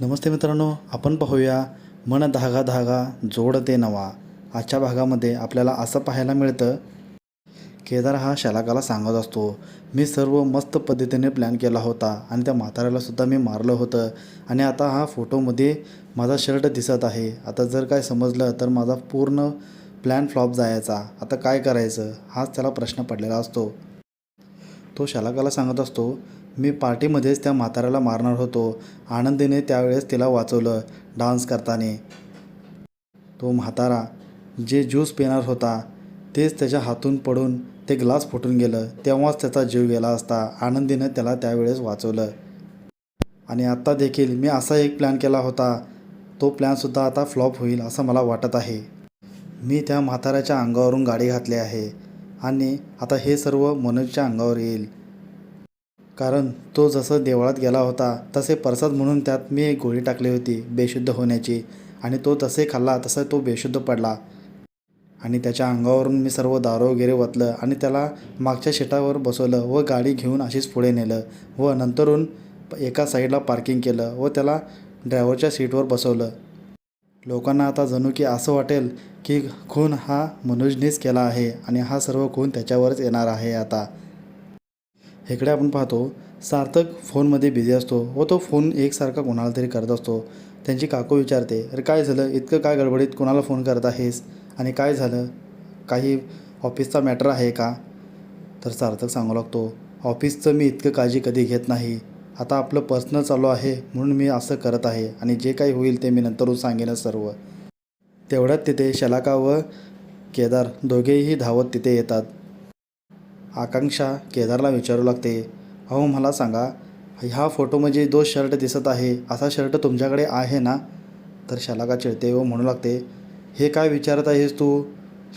नमस्ते मित्रांनो आपण पाहूया मन धागा धागा जोडते नवा. आजच्या भागामध्ये आपल्याला असं पाहायला मिळतं केदार हा शलाकाला सांगत असतो मी सर्व मस्त पद्धतीने प्लॅन केला होता आणि त्या म्हाताऱ्याला सुद्धा मी मारलं होतं आणि आता हा फोटोमध्ये माझा शर्ट दिसत आहे. आता जर काय समजलं तर माझा पूर्ण प्लॅन फ्लॉप जायचा. आता काय करायचं? हाच त्याला प्रश्न पडलेला असतो. तो शलाकाला सांगत असतो मी पार्टीमध्येच त्या म्हाताऱ्याला मारणार होतो. आनंदीने त्यावेळेस तिला वाचवलं डान्स करताना. तो म्हातारा जे ज्यूस पिणार होता तेच त्याच्या हातून पडून ते ग्लास फुटून गेलं. तेव्हाच त्याचा जीव गेला असता. आनंदीनं त्याला त्यावेळेस वाचवलं. आणि आत्ता देखील मी असा एक प्लॅन केला होता. तो प्लॅनसुद्धा आता फ्लॉप होईल असं मला वाटत आहे. मी त्या म्हाताऱ्याच्या अंगावरून गाडी घातली आहे. आणि आता हे सर्व मनोजच्या अंगावर येईल. कारण तो जसं देवळात गेला होता तसे प्रसाद म्हणून त्यात मी एक गोळी टाकली होती बेशुद्ध होण्याची. आणि तो तसे खाल्ला तसा तो बेशुद्ध पडला. आणि त्याच्या अंगावरून मी सर्व दारू वगैरे वतलं आणि त्याला मागच्या शेटावर बसवलं व गाडी घेऊन अशीच पुढे नेलं व नंतरून एका साईडला पार्किंग केलं व त्याला ड्रायव्हरच्या सीटवर बसवलं. लोकांना आता जणू की असं वाटेल की खून हा मनोजनेच केला आहे आणि हा सर्व खून त्याच्यावरच येणार आहे आता. इकडे आपण पाहतो सार्थक फोनमध्ये बिझी असतो व तो फोन एकसारखा कोणाला तरी करत असतो. त्यांची काकू विचारते अरे काय झालं? इतकं काय गडबडीत कोणाला फोन करत आहेस? आणि काय झालं? काही ऑफिसचा मॅटर आहे का? तर सार्थक सांगू लागतो ऑफिसचं मी इतकं काळजी कधी घेत नाही. आता आपलं पर्सनल चालू आहे म्हणून मी असं करत आहे आणि जे काही होईल ते मी नंतरच सांगेनच सर्व. तेवढ्यात तिथे शलाका व केदार दोघेही धावत तिथे येतात. आकांक्षा केदारला विचारू लागते. अहो मला सांगा ह्या फोटोमध्ये जो शर्ट दिसत आहे असा शर्ट तुमच्याकडे आहे ना? तर शलाका चिडते व म्हणू लागते हे काय विचारत आहेस तू?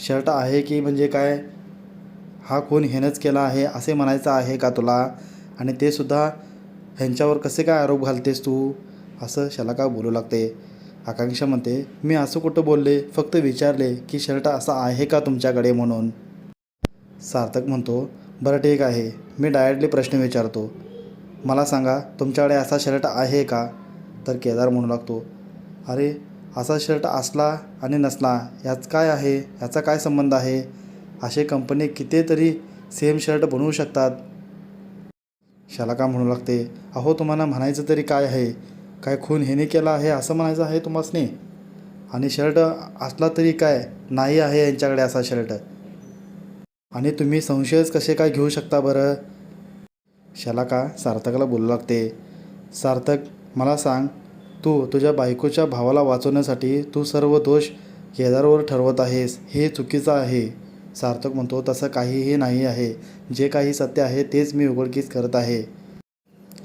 शर्ट आहे की म्हणजे काय? हा खून हेनंच केला आहे असे म्हणायचं आहे का तुला? आणि ते सुद्धा ह्यांच्यावर कसे काय आरोप घालतेस तू? असं शलाका बोलू लागते. आकांक्षा म्हणते मी असं कुठं बोलले? फक्त विचारले की शर्ट असा आहे का तुमच्याकडे? म्हणून. सार्थक म्हणतो बरं ठीक आहे मी डायरेक्टली प्रश्न विचारतो. मला सांगा तुमच्याकडे असा शर्ट आहे का? तर केदार म्हणू लागतो अरे असा शर्ट असला आणि नसला याच काय आहे? याचा काय संबंध आहे? असे कंपनी कितीतरी सेम शर्ट बनवू शकतात. शलाका म्हणू लागते अहो तुम्हाला म्हणायचं तरी काय आहे? काय खून हेने केला आहे असं म्हणायचं आहे तुम्हासनी? आणि शर्ट असला तरी काय? नाही आहे यांच्याकडे असा शर्ट आणि तुम्ही संशयच कसे काय घेऊ शकता बरं? शलाका सार्थकला बोलू लागते. सार्थक मला सांग तू तुझ्या बायकोच्या भावाला वाचवण्यासाठी तू सर्व दोष केदारवर ठरवत आहेस हे चुकीचं आहे. सार्थक म्हणतो तसं काहीही नाही आहे. जे काही सत्य आहे तेच मी उघडकीस करत आहे.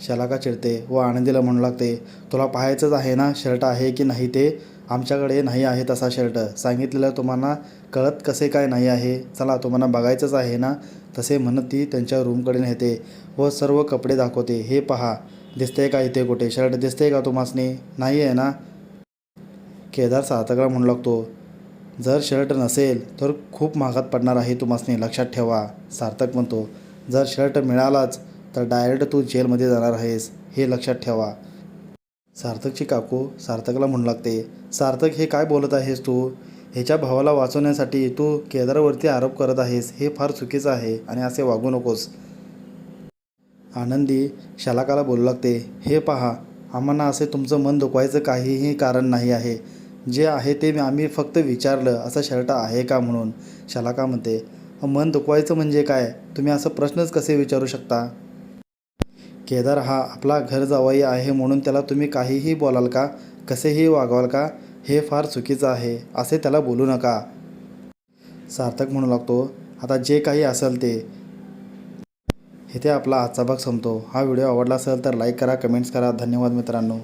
शलाका चिडते व आनंदीला म्हणू लागते तुला पाहायचंच आहे ना शर्ट आहे की नाही ते? आमच्याकडे नाही आहे तसा शर्ट. सांगितलेलं तुम्हाला कळत कसे काय नाही आहे? चला तुम्हाला बघायचंच आहे ना? तसे म्हणत ती त्यांच्या रूमकडे नेते व सर्व कपडे दाखवते. हे पहा दिसते का इथे कुठे? शर्ट दिसते का तुम्हासने? नाही आहे ना? केदार सार्थकला म्हणू लागतो जर शर्ट नसेल तर खूप महागात पडणार आहे तुम्हासने लक्षात ठेवा सार्थक म्हणतो. जर शर्ट मिळालाच तर डायरेक्ट तू जेलमध्ये जाणार आहेस हे लक्षात ठेवा. सार्थकची काकू सार्थकला म्हणू लागते सार्थक हे काय बोलत आहेस तू? ह्याच्या भावाला वाचवण्यासाठी तू केदारवरती आरोप करत आहेस हे फार चुकीचं आहे आणि असे वागू नकोस. आनंदी शलाकाला बोलू लागते हे पहा आम्हाला असे तुमचं मन दुखवायचं काहीही कारण नाही आहे. जे आहे ते मी आम्ही फक्त विचारलं असं शर्ट आहे का म्हणून? शलाका म्हणते मन दुखवायचं म्हणजे काय? तुम्ही असं प्रश्नच कसे विचारू शकता? केदार हा आपला घर जावई आहे म्हणून त्याला तुम्ही काहीही बोलाल का? कसेही वागवाल का? हे फार चुकीचं आहे असे त्याला बोलू नका. सार्थक म्हणू लागतो आता जे काही असेल ते. इथे आपला आजचा भाग संपतो. हा व्हिडिओ आवडला असेल तर लाईक करा कमेंट्स करा. धन्यवाद मित्रांनो.